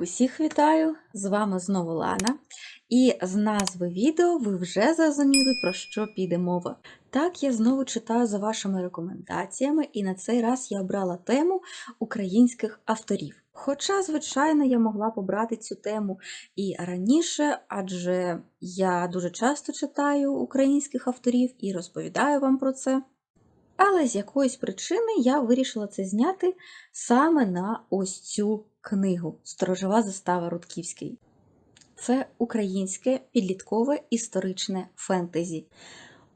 Усіх вітаю! З вами знову Лана. І з назви відео ви вже зрозуміли, про що піде мова. Так, я знову читаю за вашими рекомендаціями, і на цей раз я обрала тему українських авторів. Хоча, звичайно, я могла побрати цю тему і раніше, адже я дуже часто читаю українських авторів і розповідаю вам про це. Але з якоїсь причини я вирішила це зняти саме на ось цю книгу Сторожова застава Рудківський. Це українське підліткове історичне фентезі.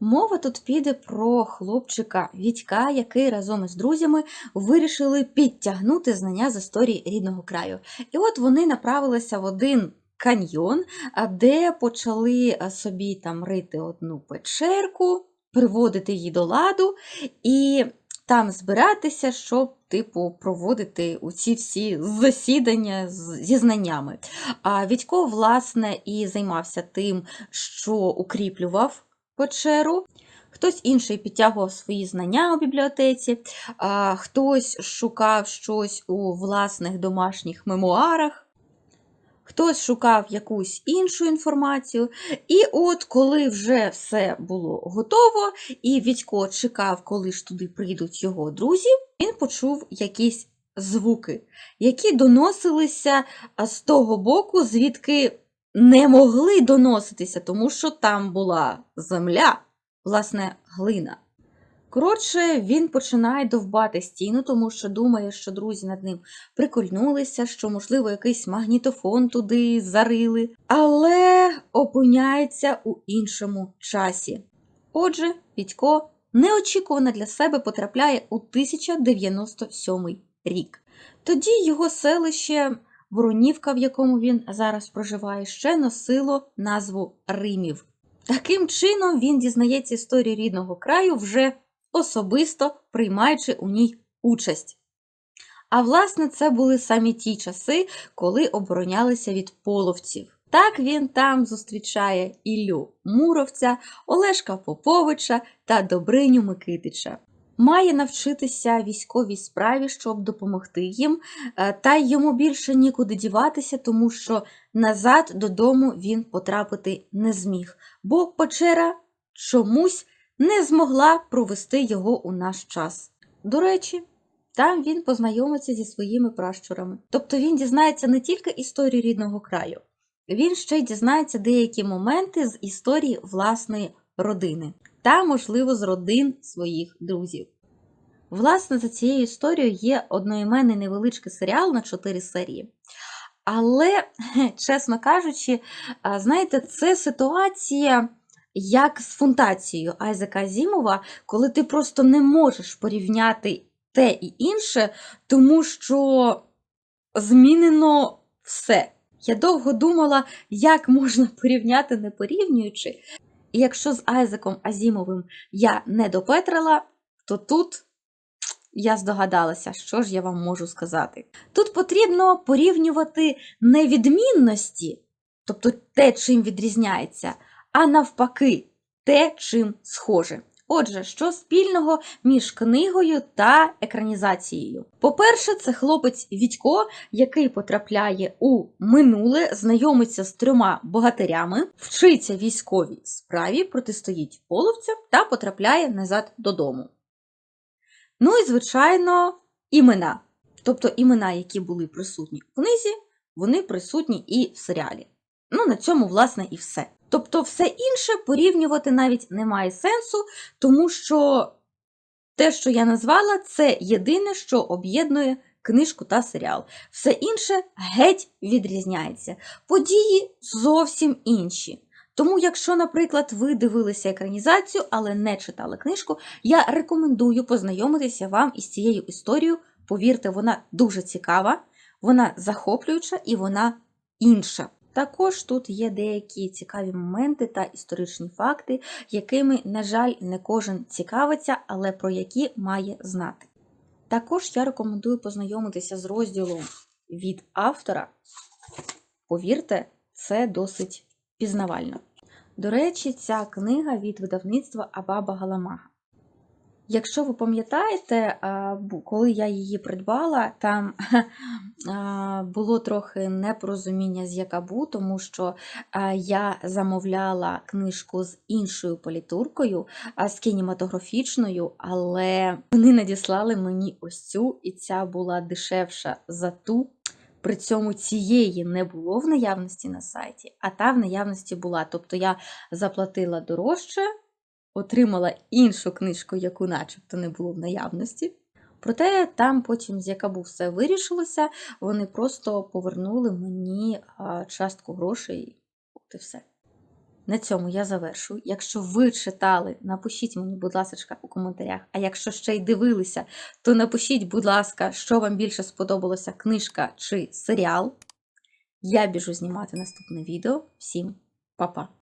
Мова тут піде про хлопчика Вітька, який разом із друзями вирішили підтягнути знання з історії рідного краю. І от вони направилися в один каньйон, де почали собі там рити одну печерку, приводити її до ладу і там збиратися, щоб, типу, проводити оці всі засідання зі знаннями. А Відько, власне, і займався тим, що укріплював печеру. Хтось інший підтягував свої знання у бібліотеці, а хтось шукав щось у власних домашніх мемуарах. Хтось шукав якусь іншу інформацію. І от коли вже все було готово, і Вітько чекав, коли ж туди прийдуть його друзі, він почув якісь звуки, які доносилися з того боку, звідки не могли доноситися, тому що там була земля, власне, глина. Коротше, він починає довбати стіну, тому що думає, що друзі над ним прикольнулися, що, можливо, якийсь магнітофон туди зарили, але опиняється у іншому часі. Отже, Вітько неочікувано для себе потрапляє у 1097 рік. Тоді його селище Воронівка, в якому він зараз проживає, ще носило назву Римів. Таким чином він дізнається історію рідного краю вже особисто приймаючи у ній участь. А власне, це були самі ті часи, коли оборонялися від половців. Так він там зустрічає Іллю Муровця, Олешка Поповича та Добриню Микитича. Має навчитися військовій справі, щоб допомогти їм, е, та йому більше нікуди діватися, тому що назад додому він потрапити не зміг, бо печера чомусь не змогла провести його у наш час. До речі, там він познайомиться зі своїми пращурами. Тобто він дізнається не тільки історію рідного краю, він ще й дізнається деякі моменти з історії власної родини та, можливо, з родин своїх друзів. Власне, за цією історією є одноіменний невеличкий серіал на 4 серії. Але, чесно кажучи, знаєте, це ситуація як з фундацією Айзека Азімова, коли ти просто не можеш порівняти те і інше, тому що змінено все. Я довго думала, як можна порівняти, не порівнюючи. І якщо з Айзеком Азімовим я не допетрила, то тут я здогадалася, що ж я вам можу сказати. Тут потрібно порівнювати не відмінності, тобто те, чим відрізняється, а навпаки, те, чим схоже. Отже, що спільного між книгою та екранізацією? По-перше, це хлопець Відько, який потрапляє у минуле, знайомиться з трьома богатирями, вчиться військовій справі, протистоїть половцям та потрапляє назад додому. Ну і, звичайно, імена. Тобто імена, які були присутні в книзі, вони присутні і в серіалі. Ну, на цьому, власне, і все. Тобто, все інше порівнювати навіть немає сенсу, тому що те, що я назвала, це єдине, що об'єднує книжку та серіал. Все інше геть відрізняється. Події зовсім інші. Тому, якщо, наприклад, ви дивилися екранізацію, але не читали книжку, я рекомендую познайомитися вам із цією історією. Повірте, вона дуже цікава, вона захоплююча і вона інша. Також тут є деякі цікаві моменти та історичні факти, якими, на жаль, не кожен цікавиться, але про які має знати. Також я рекомендую познайомитися з розділом від автора. Повірте, це досить пізнавально. До речі, ця книга від видавництва Абаба Галамага. Якщо ви пам'ятаєте, коли я її придбала, там було трохи непорозуміння з Якабу, тому що я замовляла книжку з іншою політуркою, з кінематографічною, але вони надіслали мені ось цю, і ця була дешевша за ту. При цьому цієї не було в наявності на сайті, а та в наявності була. Тобто я заплатила дорожче, отримала іншу книжку, яку начебто не було в наявності. Проте там потім з Якабу все вирішилося, вони просто повернули мені частку грошей. От і все. На цьому я завершую. Якщо ви читали, напишіть мені, будь ласка, у коментарях. А якщо ще й дивилися, то напишіть, будь ласка, що вам більше сподобалося, книжка чи серіал. Я біжу знімати наступне відео. Всім па-па!